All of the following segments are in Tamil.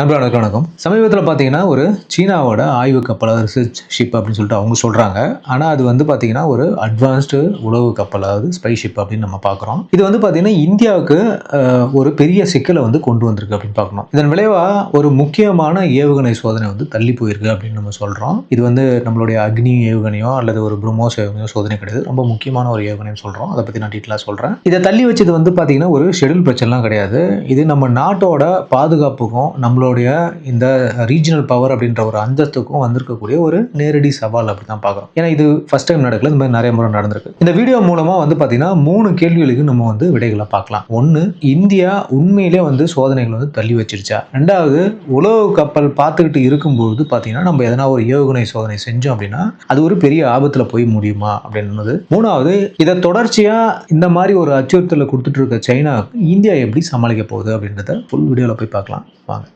நண்பர்களுக்கு வணக்கம். சமீபத்தில் பார்த்தீங்கன்னா ஒரு சீனாவோட ஆய்வு கப்பல் ரிசர்ச் ஷிப் அப்படின்னு சொல்லிட்டு அவங்க சொல்கிறாங்க ஆனால் அது வந்து பார்த்தீங்கன்னா ஒரு அட்வான்ஸ்டு உளவு கப்பல் அதாவது ஸ்பை ஷிப் அப்படின்னு நம்ம பார்க்குறோம் இது வந்து பார்த்தீங்கன்னா இந்தியாவுக்கு ஒரு பெரிய சிக்கலை வந்து கொண்டு வந்திருக்கு அப்படின்னு பார்க்கணும் இதன் விளைவாக ஒரு முக்கியமான ஏவுகணை சோதனை வந்து தள்ளி போயிருக்கு அப்படின்னு நம்ம சொல்கிறோம் இது வந்து நம்மளுடைய அக்னி ஏவுகணையோ அல்லது ஒரு பிரம்மோஸ் ஏவுகணையோ சோதனை கிடையாது. ரொம்ப முக்கியமான ஒரு ஏவுகணைன்னு சொல்கிறோம் அதை பற்றி நான் டீட்டெயிலாக சொல்கிறேன் இதை தள்ளி வச்சது வந்து பார்த்தீங்கன்னா ஒரு ஷெடியூல் பிரச்சனைலாம் கிடையாது. இது நம்ம நாட்டோட பாதுகாப்புக்கும் நம்மளோட நம்மளுடைய இந்த ரீஜனல் பவர் அப்படின்ற ஒரு அந்தஸ்துக்கும் வந்திருக்கக்கூடிய ஒரு நேரடி சவால் அப்படி தான் பார்க்குறோம். ஏன்னா இது ஃபர்ஸ்ட் டைம் நடக்கல இந்த மாதிரி நிறைய முறை நடந்திருக்கு. இந்த வீடியோ மூலமாக வந்து பார்த்தீங்கன்னா மூணு கேள்விகளுக்கு நம்ம வந்து விடைகளை பார்க்கலாம். ஒன்று இந்தியா உண்மையிலே வந்து சோதனைகள் வந்து தள்ளி வச்சிருச்சா? ரெண்டாவது உலக கப்பல் பார்த்துக்கிட்டு இருக்கும்போது பார்த்தீங்கன்னா நம்ம எதனா ஒரு ஏவுகணை சோதனை செஞ்சோம் அப்படின்னா அது ஒரு பெரிய ஆபத்தில் போய் முடியுமா அப்படின்றது மூணாவது இதை தொடர்ச்சியாக இந்த மாதிரி ஒரு அச்சுறுத்தலை கொடுத்துட்டு இருக்க சைனா இந்தியா எப்படி சமாளிக்க போகுது அப்படின்றத ஃபுல் வீடியோவில் போய் பார்க்கலாம். வாங்க.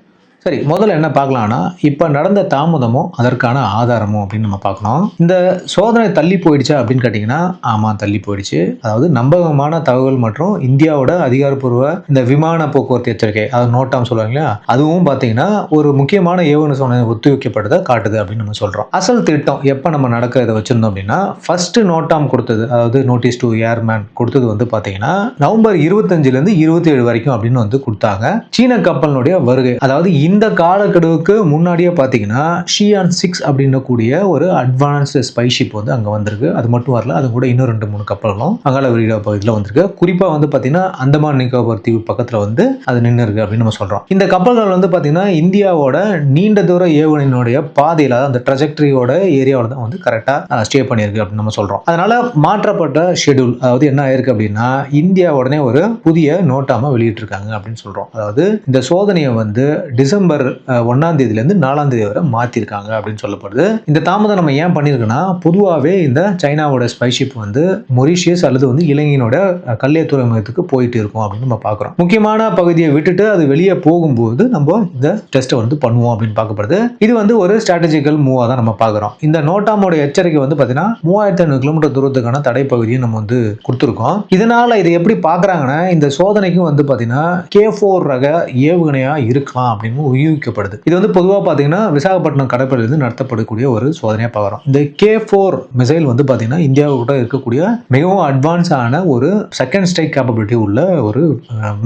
சரி முதல்ல என்ன பார்க்கலாம்னா இப்போ நடந்த தாமதமும் அதற்கான ஆதாரமும் அப்படின்னு நம்ம பார்க்கணும் இந்த சோதனை தள்ளி போயிடுச்சா அப்படின்னு கேட்டிங்கன்னா ஆமாம் தள்ளி போயிடுச்சு. அதாவது நம்பகமான தகவல் மற்றும் இந்தியாவோட அதிகாரப்பூர்வ இந்த விமான போக்குவரத்து எச்சரிக்கை அதாவது நோட்டாம் சொல்லுவாங்க இல்லையா? அதுவும் பார்த்தீங்கன்னா ஒரு முக்கியமான ஏவுகணை சோதனை ஒத்திவைக்கப்படுறதை காட்டுது அப்படின்னு நம்ம சொல்கிறோம் அசல் திட்டம் எப்போ நம்ம நடக்க இதை வச்சுருந்தோம் அப்படின்னா ஃபர்ஸ்ட் நோட்டாம் கொடுத்தது அதாவது நோட்டீஸ் டு ஏர்மேன் கொடுத்தது வந்து பார்த்தீங்கன்னா நவம்பர் இருபத்தஞ்சிலேருந்து இருபத்தி ஏழு வரைக்கும் அப்படின்னு வந்து கொடுத்தாங்க. சீன கப்பலினுடைய வருகை அதாவது இந்த காலக்கெடுவுக்கு முன்னாடியே பார்த்தீங்கன்னா ஷியான் சிக்ஸ் அப்படின்னக்கூடிய ஒரு அட்வான்ஸ்டு ஸ்பை ஷிப் வந்து அங்கே வந்திருக்கு. அது மட்டும் வரல அது கூட இன்னும் ரெண்டு மூணு கப்பல்களும் அங்காள விரிடா பகுதியில் வந்திருக்கு. குறிப்பாக வந்து பார்த்தீங்கன்னா அந்தமான் நிக்கோபர் தீவு பக்கத்தில் வந்து அது நின்று இருக்கு அப்படின்னு நம்ம சொல்கிறோம் இந்த கப்பல்கள் வந்து பார்த்தீங்கன்னா இந்தியாவோட நீண்ட தூர ஏவுகணையினுடைய பாதையில் அந்த ட்ரஜெக்டரியோட ஏரியாவில் தான் வந்து கரெக்டாக ஸ்டே பண்ணியிருக்கு அப்படின்னு நம்ம சொல்கிறோம் அதனால மாற்றப்பட்ட ஷெடியூல் அதாவது என்ன ஆயிருக்கு அப்படின்னா இந்தியா உடனே ஒரு புதிய நோட்டாம வெளியிட்டிருக்காங்க அப்படின்னு சொல்கிறோம் அதாவது இந்த சோதனையை வந்து டிசம்பர் டிசம்பர் ஒண்ணாம் தேதியிலேருந்து நாலாம் தேதி வரை மாற்றிருக்காங்க அப்படின்னு சொல்லப்படுது. இந்த தாமதம் நம்ம ஏன் பண்ணியிருக்கோன்னா பொதுவாகவே இந்த சைனாவோட ஸ்பைஷிப் வந்து மொரிஷியஸ் அல்லது வந்து இலங்கையினோட கல்லை துறைமுகத்துக்கு போயிட்டு இருக்கும் அப்படின்னு நம்ம பார்க்குறோம். முக்கியமான பகுதியை விட்டுட்டு அது வெளியே போகும்போது நம்ம இந்த டெஸ்ட்டை வந்து பண்ணுவோம் அப்படின்னு பார்க்கப்படுது. இது வந்து ஒரு ஸ்ட்ராட்டஜிக்கல் மூவாக தான் நம்ம பார்க்குறோம். இந்த நோட்டாமோட எச்சரிக்கை வந்து பார்த்தீங்கன்னா மூவாயிரத்தி ஐநூறு கிலோமீட்டர் தூரத்துக்கான தடைப்பகுதியை நம்ம வந்து கொடுத்துருக்கோம். இதனால் இதை எப்படி பார்க்குறாங்கன்னா இந்த சோதனைக்கும் வந்து பார்த்தீங்கன்னா கே ஃபோர் ரக ஏவுகணையாக இருக்கலாம் அப்படின்னு உபயோகிக்கப்படுது இது வந்து பொதுவாக பார்த்தீங்கன்னா விசாகப்பட்டினம் கடற்படையிலிருந்து நடத்தப்படக்கூடிய ஒரு சோதனையாக பார்க்குறோம். இந்த கே ஃபோர் மிசைல் வந்து பார்த்தீங்கன்னா இந்தியாவோட இருக்கக்கூடிய மிகவும் அட்வான்ஸான ஒரு செகண்ட் ஸ்டைல் கேப்பபிலிட்டி உள்ள ஒரு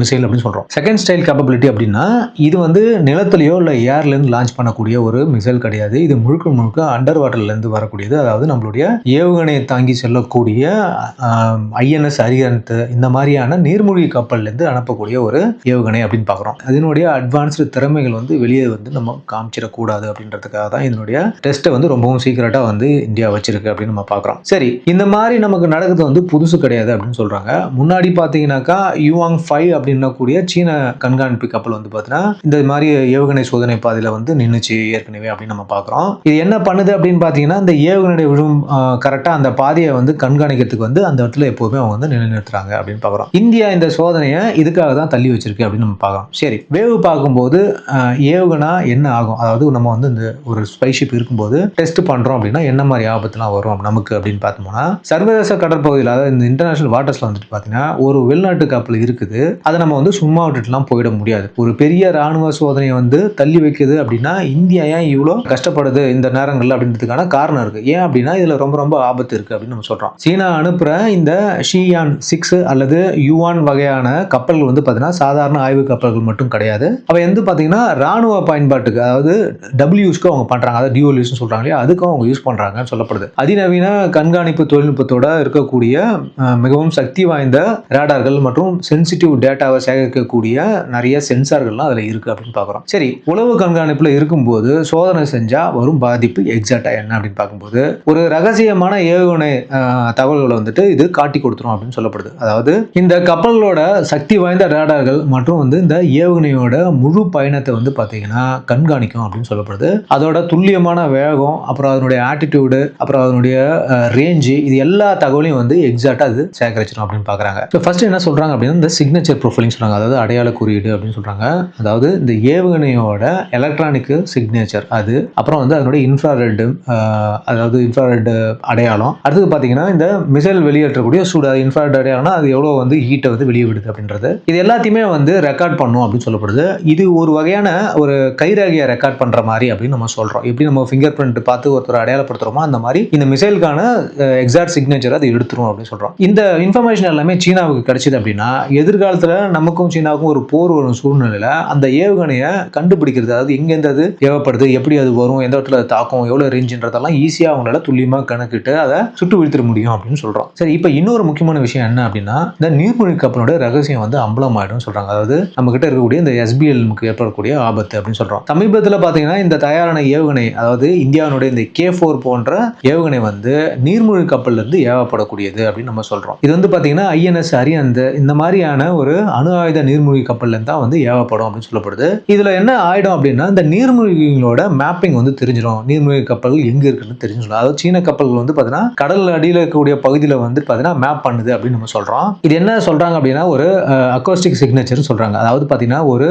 மிசைல் அப்படின்னு சொல்கிறோம் செகண்ட் ஸ்டைல் கேப்பபிலிட்டி அப்படின்னா இது வந்து நிலத்திலேயோ இல்லை ஏர்லேருந்து லான்ச் பண்ணக்கூடிய ஒரு மிசைல் கிடையாது. இது முழுக்க முழுக்க அண்டர் வாட்டர்லேருந்து வரக்கூடியது. அதாவது நம்மளுடைய ஏவுகணையை தாங்கி செல்லக்கூடிய ஐஎன்எஸ் அரியன்த் இந்த மாதிரியான நீர்மூழ்கி கப்பல்லேருந்து அனுப்பக்கூடிய ஒரு ஏவுகணை அப்படின்னு பார்க்குறோம். அதனுடைய அட்வான்ஸ்டு திறமைகள் வந்து வெளியே வந்து நம்ம காமிச்சிடக்கூடாது அப்படின்றதுக்காக தான் இதனுடைய டெஸ்ட்டை வந்து ரொம்பவும் சீக்கிரட்டாக வந்து இந்தியா வச்சிருக்கு அப்படின்னு நம்ம பார்க்குறோம். சரி இந்த மாதிரி நமக்கு நடக்குது வந்து புதுசு கிடையாது அப்படின்னு சொல்கிறாங்க முன்னாடி பார்த்தீங்கன்னாக்கா யுவாங் ஃபைவ் அப்படின்னக்கூடிய சீன கண்காணிப்பு கப்பல் வந்து பார்த்தீங்கன்னா இந்த மாதிரி ஏவுகணை சோதனை பாதையில் வந்து நின்றுச்சு ஏற்கனவே அப்படின்னு நம்ம பார்க்குறோம். இது என்ன பண்ணுது அப்படின்னு பார்த்தீங்கன்னா இந்த ஏவுகணை விழும் கரெக்டாக அந்த பாதையை வந்து கண்காணிக்கிறதுக்கு வந்து அந்த இடத்துல எப்போவுமே அவங்க வந்து நிலைநிறுத்துறாங்க அப்படின்னு பார்க்குறோம். இந்தியா இந்த சோதனையை இதுக்காக தான் தள்ளி வச்சிருக்கு அப்படின்னு நம்ம பார்க்குறோம். சரி வேவு பார்க்கும்போது ஏவுகணா என்ன ஆகும்? அதாவது நம்ம வந்து இந்த ஒரு ஸ்பைஷிப் இருக்கும்போது டெஸ்ட் பண்ணுறோம் அப்படின்னா என்ன மாதிரி ஆபத்துலாம் வரும் நமக்கு அப்படின்னு பார்த்தோம்னா சர்வதேச கடற்பகுதியில் அதாவது இந்த இன்டர்நேஷனல் வாட்டர்ஸில் வந்துட்டு பார்த்தீங்கன்னா ஒரு வெளிநாட்டு கப்பல் இருக்குது. அதை நம்ம வந்து சும்மா விட்டுட்டுலாம் போயிட முடியாது. ஒரு பெரிய ராணுவ சோதனையை வந்து தள்ளி வைக்குது அப்படின்னா இந்தியா ஏன் இவ்வளோ கஷ்டப்படுது இந்த நேரங்களில் அப்படின்றதுக்கான காரணம் இருக்கு. ஏன் அப்படின்னா இதில் ரொம்ப ரொம்ப ஆபத்து இருக்கு அப்படின்னு நம்ம சொல்கிறோம் சீனா அனுப்புகிற இந்த ஷியான் சிக்ஸ் அல்லது யுவான் வகையான கப்பல்கள் வந்து பார்த்தீங்கன்னா சாதாரண ஆய்வு கப்பல்கள் மட்டும் கிடையாது. அவை வந்து பார்த்தீங்கன்னா ராணுவ பயன்பாட்டுக்கு அதாவது டபிள்யூஸ்க்கு அவங்க பண்ணுறாங்க அதாவது டியூல் யூஸ்னு சொல்கிறாங்க இல்லையா? அதுக்கும் அவங்க யூஸ் பண்ணுறாங்கன்னு சொல்லப்படுது. அதிநவீன கண்காணிப்பு தொழில்நுட்பத்தோட இருக்கக்கூடிய மிகவும் சக்தி வாய்ந்த ரேடார்கள் மற்றும் சென்சிட்டிவ் டேட்டாவை சேகரிக்கக்கூடிய நிறைய சென்சார்கள்லாம் அதில் இருக்குது அப்படின்னு பார்க்குறோம். சரி உளவு கண்காணிப்பில் இருக்கும்போது சோதனை செஞ்சால் வரும் பாதிப்பு எக்ஸாக்டாக என்ன அப்படின்னு பார்க்கும்போது ஒரு ரகசியமான ஏவுகணை தகவல்களை வந்துட்டு இது காட்டி கொடுத்துரும் அப்படின்னு சொல்லப்படுது. அதாவது இந்த கப்பல்களோட சக்தி வாய்ந்த ரேடார்கள் மற்றும் வந்து இந்த ஏவுகணையோட முழு பயணத்தை வந்து பார்த்தீங்கன்னா கண்காணிக்கும் அப்படின்னு சொல்லப்படுது. அதோட துல்லியமான வேகம் அப்புறம் அதனுடைய ஆட்டிடியூடு அப்புறம் அதனுடைய ரேஞ்சு இது எல்லா தகவலையும் வந்து எக்ஸாக்டாக அது சேகரிச்சிடும் அப்படின்னு பார்க்குறாங்க இப்போ ஃபர்ஸ்ட் என்ன சொல்கிறாங்க அப்படின்னா இந்த சிக்னேச்சர் ப்ரொஃபைலிங் சொல்கிறாங்க அதாவது அடையாள குறியீடு அப்படின்னு சொல்கிறாங்க அதாவது இந்த ஏவுகணையோட எலக்ட்ரானிக் சிக்னேச்சர் அது. அப்புறம் வந்து அதனுடைய இன்ஃப்ராரெட் அதாவது இன்ஃப்ராரெட் அடையாளம். அடுத்தது பார்த்தீங்கன்னா இந்த மிசைல் வெளியேற்றக்கூடிய சூடு. அது இன்ஃப்ராரெட் அடையாளம்னா அது எவ்வளோ வந்து ஹீட்டை வந்து வெளியே விடுது அப்படின்றது. இது எல்லாத்தையுமே வந்து ரெக்கார்ட் பண்ணும் அப்படின்னு சொல்லப்படுது. இது ஒரு வகையான ஒரு கைரேகையை ரெக்கார்ட் பண்ணுற மாதிரி அப்படின்னு நம்ம சொல்கிறோம் எப்படி நம்ம ஃபிங்கர் பிரிண்ட் பார்த்து ஒருத்தர் அடையாளப்படுத்துகிறோமோ அந்த மாதிரி இந்த மிசைலுக்கான எக்ஸாக்ட் சிக்னேச்சர் அது எடுத்துரும் அப்படின்னு சொல்கிறோம் இந்த இன்ஃபர்மேஷன் எல்லாமே சீனாவுக்கு கிடைச்சிது அப்படின்னா எதிர்காலத்தில் நமக்கும் சீனாவுக்கும் ஒரு போர் வரும் சூழ்நிலையில் அந்த ஏவுகணையை கண்டுபிடிக்கிறது அதாவது எங்கெந்த அது ஏவப்படுது எப்படி அது வரும் எந்த இடத்துல தாக்கும் எவ்வளோ ரேஞ்சுன்றதெல்லாம் ஈஸியாக அவங்களால துல்லியமாக கணக்கிட்டு அதை சுட்டு வீழ்த்திட முடியும் அப்படின்னு சொல்கிறோம் சரி இப்போ இன்னொரு முக்கியமான விஷயம் என்ன அப்படின்னா இந்த நீர்மொழி கப்பலோட ரகசியம் வந்து அம்பலமாயிடும் சொல்கிறாங்க அதாவது நம்மக்கிட்ட இருக்கக்கூடிய இந்த எஸ்பிஎல்முக்கு ஏற்படக்கூடிய ஆபத்து அப்படின்னு சொல்றோம். சமீபத்தில் பார்த்தீங்கன்னா இந்த தயாரான ஏவுகணை அதாவது இந்தியாவினுடைய இந்த கே ஃபோர் போன்ற ஏவுகணை வந்து நீர்மூழ்கி கப்பல்ல இருந்து ஏவப்படக்கூடியது அப்படின்னு நம்ம சொல்றோம். இது வந்து பார்த்தீங்கன்னா ஐஎன்எஸ் அரியந்த் இந்த மாதிரியான ஒரு அணு ஆயுத நீர்மூழ்கி கப்பல்ல தான் வந்து ஏவப்படும் அப்படின்னு சொல்லப்படுது. இதுல என்ன ஆயிடும் அப்படின்னா இந்த நீர்மூழ்கிகளோட மேப்பிங் வந்து தெரிஞ்சிடும். நீர்மூழ்கி கப்பல்கள் எங்க இருக்குன்னு தெரிஞ்சிடும் அதாவது சீன கப்பல்கள் வந்து பார்த்தீங்கன்னா கடல் அடியில் இருக்கக்கூடிய பகுதியில் வந்து பார்த்தீங்கன்னா மேப் பண்ணுது அப்படின்னு நம்ம சொல்றோம். இது என்ன சொல்றாங்க அப்படின்னா ஒரு அக்கோஸ்டிக் சிக்னேச்சர் சொல்றாங்க. அதாவது பார்த்தீங்கன்னா ஒரு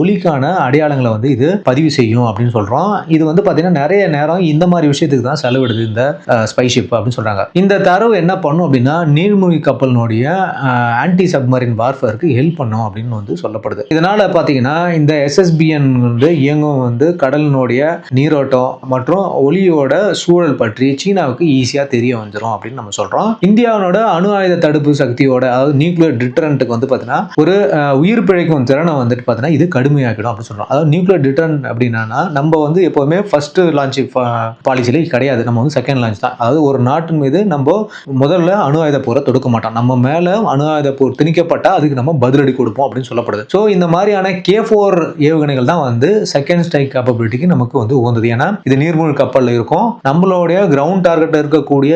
ஒலிக்கான அடையாளங்களை வந்து இது பதிவு செய்யும் அப்படின்னு சொல்றோம். இது வந்து பார்த்தீங்கன்னா நிறைய நேரம் இந்த மாதிரி விஷயத்துக்கு தான் செலவிடுது இந்த ஸ்பைஷிப் அப்படின்னு சொல்றாங்க. இந்த தரவு என்ன பண்ணும் அப்படின்னா நீர்மூழ்கி கப்பலினுடைய ஆன்டி சப்மரின் வார்ஃபேருக்கு ஹெல்ப் பண்ணும் அப்படின்னு வந்து சொல்லப்படுது. இதனால பார்த்தீங்கன்னா இந்த எஸ்எஸ்பிஎன் வந்து இயங்கும் வந்து கடலினுடைய நீரோட்டம் மற்றும் ஒளியோட சூழல் பற்றி சீனாவுக்கு ஈஸியாக தெரிய வந்துடும் அப்படின்னு நம்ம சொல்றோம். இந்தியாவோட அணு ஆயுத தடுப்பு சக்தியோட அதாவது நியூக்ளியர் டிட்டரண்ட்டுக்கு வந்து பார்த்தீங்கன்னா ஒரு உயிர் பிழைக்கும் திறனை வந்துட்டு பார்த்தீங்கன்னா இது கடுமையாக்கிடும் அப்படின்னு சொல்கிறோம் அதாவது நியூக்ளியர் டிட்டன் அப்படின்னா நம்ம வந்து எப்போவுமே ஃபஸ்ட்டு லான்ச் பாலிசியில கிடையாது. நம்ம வந்து செகண்ட் லான்ச் தான். அதாவது ஒரு நாட்டின் மீது நம்ம முதல்ல அணு ஆயுத போரை தொடுக்க மாட்டோம். நம்ம மேலே அணு ஆயுத போர் திணிக்கப்பட்டால் அதுக்கு நம்ம பதிலடி கொடுப்போம் அப்படின்னு சொல்லப்படுது. ஸோ இந்த மாதிரியான கே ஃபோர் ஏவுகணைகள் தான் வந்து செகண்ட் ஸ்ட்ரைக் கேப்பபிலிட்டிக்கு நமக்கு வந்து உகந்தது. ஏன்னா இது நீர்மூழ்கி கப்பலில் இருக்கும். நம்மளுடைய கிரவுண்ட் டார்கெட் இருக்கக்கூடிய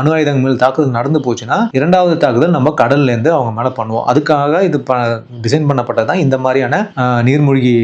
அணு ஆயுதங்கள் மேல் தாக்குதல் நடந்து போச்சுன்னா இரண்டாவது தாக்குதல் நம்ம கடல்லேருந்து அவங்க மேலே பண்ணுவோம். அதுக்காக இது டிசைன் பண்ணப்பட்டது தான் இந்த மாதிரியான நீர்மூழ்கி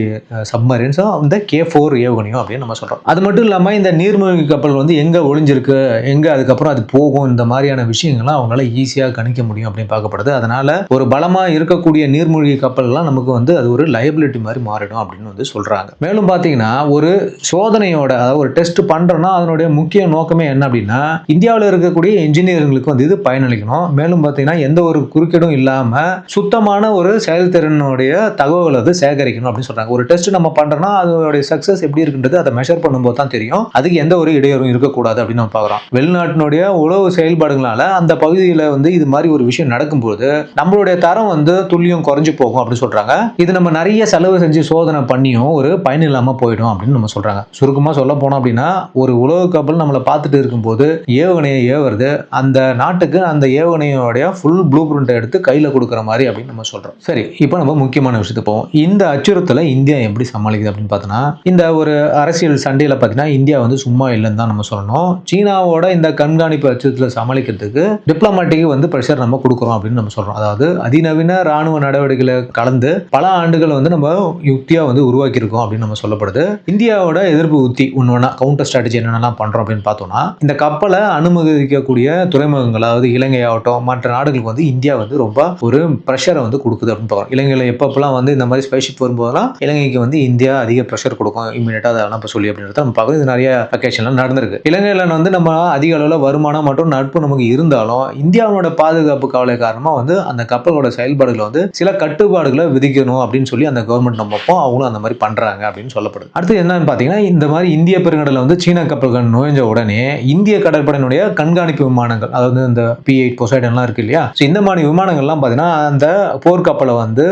சப்மரீன்ஸும் இந்த கே ஃபோர் ஏவுகணையும் அப்படின்னு நம்ம சொல்கிறோம் அது மட்டும் இல்லாமல் இந்த நீர்மூழ்கி கப்பல் வந்து எங்கே ஒளிஞ்சிருக்கு எங்கே அதுக்கப்புறம் அது போகும் இந்த மாதிரியான விஷயங்கள்லாம் அவங்களால ஈஸியாக கணிக்க முடியும் அப்படின்னு பார்க்கப்படுது. அதனால் ஒரு பலமாக இருக்கக்கூடிய நீர்மூழ்கி கப்பல்லாம் நமக்கு வந்து அது ஒரு லயபிலிட்டி மாதிரி மாறிடும் அப்படின்னு வந்து சொல்கிறாங்க மேலும் பார்த்தீங்கன்னா ஒரு சோதனையோட அதாவது ஒரு டெஸ்ட் பண்ணுறோன்னா அதனுடைய முக்கிய நோக்கமே என்ன அப்படின்னா இந்தியாவில் இருக்கக்கூடிய இன்ஜினியருங்களுக்கு வந்து இது பயனளிக்கணும். மேலும் பார்த்தீங்கன்னா எந்த ஒரு குறுக்கீடும் இல்லாமல் சுத்தமான ஒரு செயல்திறனுடைய தகவலை வந்து சேகரிக்கணும் அப்படின்னு சொல்கிறாங்க சொல்றாங்க ஒரு டெஸ்ட் நம்ம பண்றோம்னா அதோடைய சக்சஸ் எப்படி இருக்குன்றது அதை மெஷர் பண்ணும்போது தான் தெரியும். அதுக்கு எந்த ஒரு இடையூறும் இருக்கக்கூடாது அப்படின்னு நம்ம பார்க்குறோம். வெளிநாட்டினுடைய உழவு செயல்பாடுகளால அந்த பகுதியில் வந்து இது மாதிரி ஒரு விஷயம் நடக்கும்போது நம்மளுடைய தரம் வந்து துல்லியம் குறைஞ்சு போகும் அப்படின்னு சொல்றாங்க. இது நம்ம நிறைய செலவு செஞ்சு சோதனை பண்ணியும் ஒரு பயன் இல்லாமல் போயிடும் அப்படின்னு நம்ம சொல்றாங்க. சுருக்கமாக சொல்ல போனோம் அப்படின்னா ஒரு உழவு கப்பல் நம்மளை பார்த்துட்டு இருக்கும்போது ஏவுகணையை ஏவுறது அந்த நாட்டுக்கு அந்த ஏவுகணையோடைய ஃபுல் ப்ளூ பிரிண்ட் எடுத்து கையில் கொடுக்குற மாதிரி அப்படின்னு நம்ம சொல்றோம். சரி இப்போ நம்ம முக்கியமான விஷயத்துக்கு போவோம். இந்த அச்சுறுத்தலை இந்தியா எப்படி சமாளிக்குது அப்படின்னு பார்த்தோன்னா இந்த ஒரு அரசியல் சண்டையில் பார்த்தீங்கன்னா இந்தியா வந்து சும்மா இல்லைன்னு தான் நம்ம சொல்லணும். சீனாவோட இந்த கண்காணிப்பு அச்சத்தில் சமாளிக்கிறதுக்கு டிப்ளமாட்டிக்கு வந்து ப்ரெஷர் நம்ம கொடுக்குறோம் அப்படின்னு நம்ம சொல்கிறோம் அதாவது அதிநவீன ராணுவ நடவடிக்கைகளை கலந்து பல ஆண்டுகள் வந்து நம்ம யுக்தியாக வந்து உருவாக்கியிருக்கோம் அப்படின்னு நம்ம சொல்லப்படுது. இந்தியாவோட எதிர்ப்பு உத்தி ஒன்று கவுண்டர் ஸ்ட்ராட்டஜி என்னென்னலாம் பண்ணுறோம் அப்படின்னு பார்த்தோம்னா இந்த கப்பலை அனுமதிக்கக்கூடிய துறைமுகங்கள் அதாவது இலங்கை ஆகட்டும் மற்ற நாடுகளுக்கு வந்து இந்தியா வந்து ரொம்ப ஒரு ப்ரெஷரை வந்து கொடுக்குது அப்படின்னு பார்க்குறோம். இலங்கையில் எப்பப்பெல்லாம் வந்து இந்த மாதிரி ஸ்பைஷிப் வரும்போதெல்லாம் இலங்கைக்கு வந்து இந்தியா அதிக ப்ரெஷர் கொடுக்கும். இமீடியட்டாக அதெல்லாம் இப்போ சொல்லி அப்படின்றத நம்ம பார்க்குறோம். இது நிறைய அக்கேஷன்லாம் நடந்திருக்கு. இலங்கையில் வந்து நம்ம அதிக அளவில் வருமானம் மற்றும் நட்பு நமக்கு இருந்தாலும் இந்தியாவோட பாதுகாப்பு கவலை காரணமாக வந்து அந்த கப்பலோட செயல்பாடுகளை வந்து சில கட்டுப்பாடுகளை விதிக்கணும் அப்படின்னு சொல்லி அந்த கவர்மெண்ட் நம்மப்போ அவங்களும் அந்த மாதிரி பண்ணுறாங்க அப்படின்னு சொல்லப்படுது. அடுத்து என்னன்னு பார்த்தீங்கன்னா இந்த மாதிரி இந்திய பெருங்கடலில் வந்து சீன கப்பல்கள் நுழைஞ்ச உடனே இந்திய கடற்படையினுடைய கண்காணிப்பு விமானங்கள் அதாவது இந்த பி எயிட் பொசைடன்லாம் இருக்கு இல்லையா? ஸோ இந்த மாதிரி விமானங்கள்லாம் பார்த்தீங்கன்னா அந்த போர்க்கப்பலை வந்து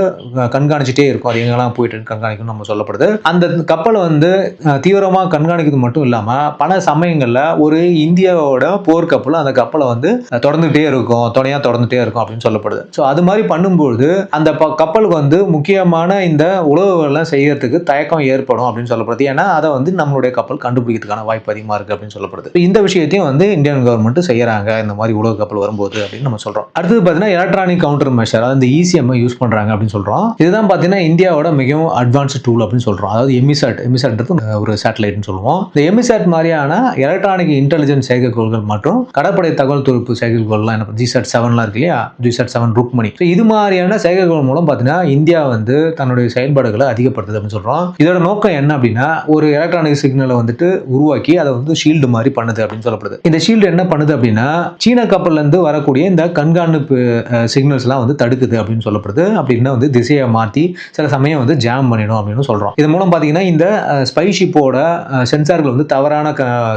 கண்காணிச்சிட்டே இருக்கும். அது எங்கெல்லாம் போயிட்டு இருக்காங்க கண்காணிக்கணும் நம்ம சொல்லப்படுது. அந்த கப்பலை வந்து தீவிரமாக கண்காணிக்கிறது மட்டும் இல்லாமல் பல சமயங்களில் ஒரு இந்தியாவோட போர்க்கப்பலும் அந்த கப்பலை வந்து தொடர்ந்துகிட்டே இருக்கும். துணையாக தொடர்ந்துட்டே இருக்கும் அப்படின்னு சொல்லப்படுது. ஸோ அது மாதிரி பண்ணும்போது அந்த ப- கப்பலுக்கு வந்து முக்கியமான இந்த உழவுகள்லாம் செய்யறதுக்கு தயக்கம் ஏற்படும் அப்படின்னு சொல்லப்படுது. ஏன்னா அதை வந்து நம்மளுடைய கப்பல் கண்டுபிடிக்கிறதுக்கான வாய்ப்பு அதிகமாக இருக்குது அப்படின்னு சொல்லப்படுது. இந்த விஷயத்தையும் வந்து இந்தியன் கவர்மெண்ட் செய்யறாங்க. இந்த மாதிரி உலக கப்பல் வரும்போது அப்படின்னு நம்ம சொல்கிறோம் அடுத்தது பார்த்தீங்கன்னா எலக்ட்ரானிக் கவுண்டர் மெஷர் அதாவது இந்த இசிஎம் யூஸ் பண்ணுறாங்க அப்படின்னு சொல்கிறோம் இதுதான் பார்த்தீங்கன்னா இந்தியாவோட மிகவும் அட்வான்ஸ்டு டூல் அப்படின்னு சொல்றோம். அதாவது எமிசாட் எமிசாட்ன்றது ஒரு சேட்டலைட்னு சொல்லுவோம். இந்த எமிசாட் மாதிரியான எலக்ட்ரானிக் இன்டெலிஜென்ஸ் செயற்கைக்கோள்கள் மற்றும் கடற்படை தகவல் தொகுப்பு செயற்கைக்கோள்லாம் என்ன ஜிசாட் செவன்லாம் இருக்கு இல்லையா? ஜிசாட் செவன் ருக்மணி ஸோ இது மாதிரியான செயற்கைக்கோள் மூலம் பார்த்தீங்கன்னா இந்தியா வந்து தன்னுடைய செயல்பாடுகளை அதிகப்படுத்துது அப்படின்னு சொல்றோம். இதோட நோக்கம் என்ன அப்படின்னா ஒரு எலக்ட்ரானிக் சிக்னலை வந்துட்டு உருவாக்கி அதை வந்து ஷீல்டு மாதிரி பண்ணுது அப்படின்னு சொல்லப்படுது. இந்த ஷீல்டு என்ன பண்ணுது அப்படின்னா சீன கப்பல்ல இருந்து வரக்கூடிய இந்த கண்காணிப்பு சிக்னல்ஸ்லாம் வந்து தடுக்குது அப்படின்னு சொல்லப்படுது. அப்படின்னா வந்து திசையை மாற்றி சில சமயம் வந்து ஜாம் பண்ணி பண்ணிடும் அப்படின்னு சொல்கிறோம் இது மூலம் பார்த்தீங்கன்னா இந்த ஸ்பை ஷிப்போட சென்சார்கள் வந்து தவறான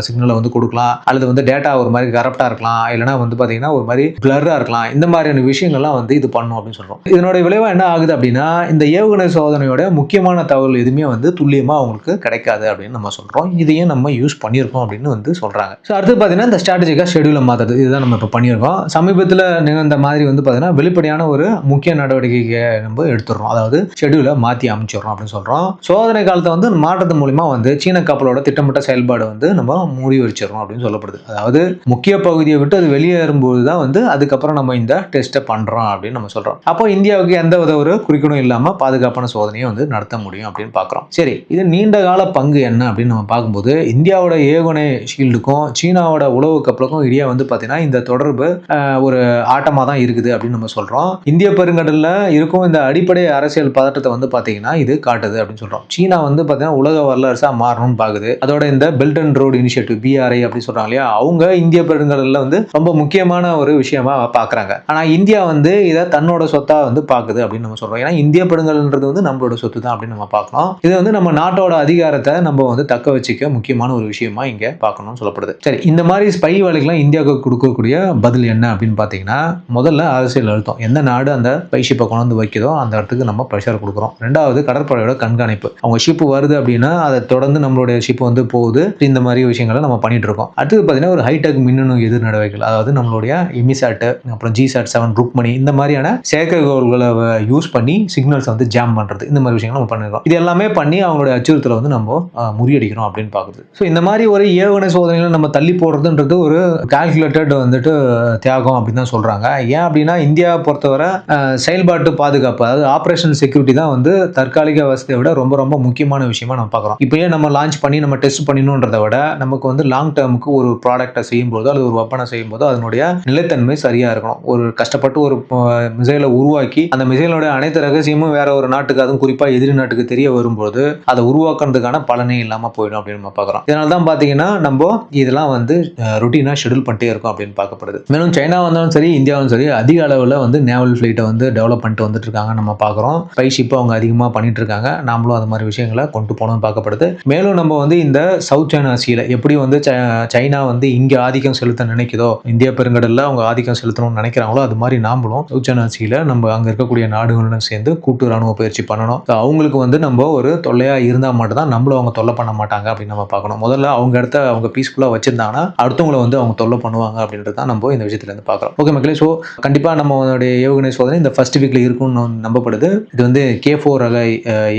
சிக்னலை வந்து கொடுக்கலாம். அல்லது வந்து டேட்டா ஒரு மாதிரி கரப்டாக இருக்கலாம். இல்லைனா வந்து பார்த்தீங்கன்னா ஒரு மாதிரி பிளர்ராக இருக்கலாம். இந்த மாதிரியான விஷயங்கள்லாம் வந்து இது பண்ணும் அப்படின்னு சொல்கிறோம் இதனுடைய விளைவாக என்ன ஆகுது அப்படின்னா இந்த ஏவுகணை சோதனையோட முக்கியமான தகவல் எதுவுமே வந்து துல்லியமாக அவங்களுக்கு கிடைக்காது அப்படின்னு நம்ம சொல்கிறோம் இதையும் நம்ம யூஸ் பண்ணியிருக்கோம் அப்படின்னு வந்து சொல்கிறாங்க ஸோ அடுத்து பார்த்தீங்கன்னா இந்த ஸ்ட்ராட்டஜிக்காக ஷெடியூலை மாற்றுறது இதுதான் நம்ம இப்போ பண்ணியிருக்கோம். சமீபத்தில் நிகழ்ந்த மாதிரி வந்து பார்த்தீங்கன்னா வெளிப்படையான ஒரு முக்கிய நடவடிக்கையை நம்ம எடுத்துடுறோம். அதாவது ஷெடியூலை மாற்றி அமைச்சிடுறோம் அப்படின்னு சொல்கிறோம் சோதனை காலத்தை வந்து மாற்றத்து மூலிமா வந்து சீன கப்பலோட திட்டமிட்ட செயல்பாடு வந்து நம்ம மூடி வச்சிடறோம் அப்படின்னு சொல்லப்படுது. அதாவது முக்கிய பகுதியை விட்டு அது வெளியேறும்போது தான் வந்து அதுக்கப்புறம் நம்ம இந்த டெஸ்ட்டை பண்ணுறோம் அப்படின்னு நம்ம சொல்கிறோம் அப்போ இந்தியாவுக்கு எந்த வித ஒரு குறிக்கணும் இல்லாமல் பாதுகாப்பான சோதனையை வந்து நடத்த முடியும் அப்படின்னு பார்க்குறோம் சரி இது நீண்ட கால பங்கு என்ன அப்படின்னு நம்ம பார்க்கும்போது இந்தியாவோட ஏவுகணை ஷீல்டுக்கும் சீனாவோட உளவு கப்பலுக்கும் இடையே வந்து பார்த்தீங்கன்னா இந்த தொடர்பு ஒரு ஆட்டமாக தான் இருக்குது அப்படின்னு நம்ம சொல்கிறோம் இந்திய பெருங்கடலில் இருக்கும் இந்த அடிப்படை அரசியல் பதட்டத்தை வந்து பார்த்தீங்கன்னா இது காட்டுது அப்படின்னு சொல்கிறோம் சீனா வந்து பார்த்தீங்கன்னா உலக வல்லரசாக மாறணும்னு பார்க்குது அதோட இந்த belt and road initiative BRI அப்படின்னு சொல்கிறாங்க இல்லையா? அவங்க இந்திய பெருங்கடலில் வந்து ரொம்ப முக்கியமான ஒரு விஷயமா பார்க்குறாங்க ஆனால் இந்தியா வந்து இதை தன்னோட சொத்தாக வந்து பார்க்குது அப்படின்னு நம்ம சொல்கிறோம் ஏன்னா இந்திய பெருங்கடல்ன்றது வந்து நம்மளோட சொத்து தான் அப்படின்னு நம்ம பார்க்கணும் இது வந்து நம்ம நாட்டோட அதிகாரத்தை நம்ம வந்து தக்க வச்சுக்க முக்கியமான ஒரு விஷயமா இங்கே பார்க்கணும்னு சொல்லப்படுது. சரி இந்த மாதிரி ஸ்பை வேலைக்கெல்லாம் இந்தியாவுக்கு கொடுக்கக்கூடிய பதில் என்ன அப்படின்னு பார்த்தீங்கன்னா முதல்ல அரசியல் அழுத்தம். எந்த நாடு அந்த ஸ்பை கொண்டு வந்து வைக்குதோ அந்த இடத்துக்கு நம்ம ப்ரெஷர் கொடுக்குறோம். ரெண்டாவது கடற்படையோட கண்காணிப்பு. அவங்க ஷிப் வருது அப்படின்னா அதை தொடர்ந்து நம்மளுடைய ஷிப் வந்து போகுது. இந்த மாதிரி விஷயங்களை நம்ம பண்ணிட்டு இருக்கோம். அடுத்தது பார்த்தீங்கன்னா ஒரு ஹைடெக் மின்னணு எதிர் நடவடிக்கைகள். அதாவது நம்மளுடைய இமிசாட்டு அப்புறம் ஜிசாட் செவன் மணி இந்த மாதிரியான செயற்கைகோள்களை யூஸ் பண்ணி சிக்னல்ஸ் வந்து ஜாம் பண்ணுறது இந்த மாதிரி விஷயங்கள் நம்ம பண்ணிருக்கோம். இது எல்லாமே பண்ணி அவங்களுடைய அச்சுறுத்தலை வந்து நம்ம முறியடிக்கிறோம் அப்படின்னு பார்க்குது ஸோ இந்த மாதிரி ஒரு ஏவுகணை சோதனைகளை நம்ம தள்ளி போடுறதுன்றது ஒரு கால்குலேட்டட் வந்துட்டு தியாகம் அப்படின்னு தான் சொல்கிறாங்க ஏன் அப்படின்னா இந்தியாவை பொறுத்தவரை செயல்பாட்டு பாதுகாப்பு அதாவது ஆப்ரேஷன் செக்யூரிட்டி தான் வந்து தற்காலிக வசதியை விட ரொம்ப ரொம்ப முக்கியமான விஷயமா நம்ம பார்க்குறோம். இப்போயே நம்ம லான்ச் பண்ணி நம்ம டெஸ்ட் பண்ணணுன்றதை விட நமக்கு வந்து லாங் டேர்முக்கு ஒரு ப்ராடக்ட்டை செய்யும்போதோ அல்லது ஒரு வெப்பனை செய்யும்போதோ அதனுடைய நிலைத்தன்மை சரியாக இருக்கணும். ஒரு கஷ்டப்பட்டு ஒரு மிசைலை உருவாக்கி அந்த மிசைலோட அனைத்து ரகசியமும் வேற ஒரு நாட்டுக்கு அதுவும் குறிப்பாக எதிரி நாட்டுக்கு தெரிய வரும்போது அதை உருவாக்குறதுக்கான பலனே இல்லாமல் போயிடும் அப்படின்னு நம்ம பார்க்குறோம். இதனால தான் பார்த்தீங்கன்னா நம்ம இதெல்லாம் வந்து ருட்டீனாக ஷெடியூல் பண்ணிட்டே இருக்கோம் அப்படின்னு பார்க்கப்படுது. மேலும் சைனா வந்தாலும் சரி இந்தியாவும் சரி அதிக அளவில் வந்து நேவல் ஃப்ளைட்டை வந்து டெவலப் பண்ணிட்டு வந்துட்டு இருக்காங்க நம்ம பார்க்குறோம். ஸ்பை ஷிப்பை அவங்க அதிகமாக பண்ணிட்டு இருக்காங்க. நாமளும் அது மாதிரி விஷயங்களை கொண்டு போகணும்னு பார்க்கப்படுது. மேலும் நம்ம வந்து இந்த சவுத் சைனா சீல எப்படி வந்து சைனா வந்து இங்கே ஆதிக்கம் செலுத்த நினைக்குதோ இந்திய பெருங்கடலில் அவங்க ஆதிக்கம் செலுத்தணும்னு நினைக்கிறாங்களோ அது மாதிரி நாமளும் சவுத் சைனா சீல நம்ம அங்கே இருக்கக்கூடிய நாடுகளும் சேர்ந்து கூட்டு ராணுவ பயிற்சி பண்ணணும். அவங்களுக்கு வந்து நம்ம ஒரு தொல்லையாக இருந்தால் மட்டும் தான் நம்மளும் அவங்க தொல்லை பண்ண மாட்டாங்க அப்படின்னு நம்ம பார்க்கணும். முதல்ல அவங்க இடத்த அவங்க பீஸ்ஃபுல்லாக வச்சிருந்தாங்கன்னா அடுத்தவங்களை வந்து அவங்க தொல்லை பண்ணுவாங்க அப்படின்றது தான் நம்ம இந்த விஷயத்துலேருந்து பார்க்குறோம். ஓகே மக்களே ஸோ கண்டிப்பாக நம்மளுடைய ஏவுகணை சோதனை இந்த ஃபர்ஸ்ட் வீக்கில் இருக்கும்னு நம்பப்படுது. இது வந்து கே ஃபோர் ரக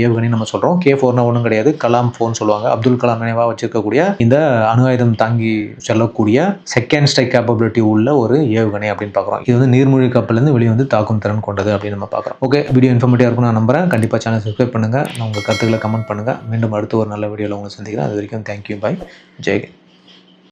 ஏவுகணை நம்ம சொல்கிறோம் கே ஃபோர்னா ஒன்றும் கிடையாது. கலாம் ஃபோர்னு சொல்லுவாங்க. அப்துல் கலாம் நினைவாக வச்சிருக்கக்கூடிய இந்த அணு ஆயுதம் தாங்கி செல்லக்கூடிய செகண்ட் ஸ்ட்ரைக் கேப்பபிலிட்டி உள்ள ஒரு ஏவுகணை அப்படின்னு பார்க்குறோம். இது வந்து நீர்மூழ்கி கப்பலேருந்து வெளியே வந்து தாக்கும் திறன் கொண்டது அப்படின்னு நம்ம பார்க்குறோம். ஓகே வீடியோ இன்ஃபர்மேட்டிவாக இருக்கும் நான் நம்புறேன். கண்டிப்பாக சேனல் சப்ஸ்கிரைப் பண்ணுங்கள் உங்கள் கருத்துக்களை கமெண்ட் பண்ணுங்கள் மீண்டும் அடுத்து ஒரு நல்ல வீடியோவில் உங்களை சந்திக்கிறேன். அது வரைக்கும் தேங்க்யூ பை ஜெய்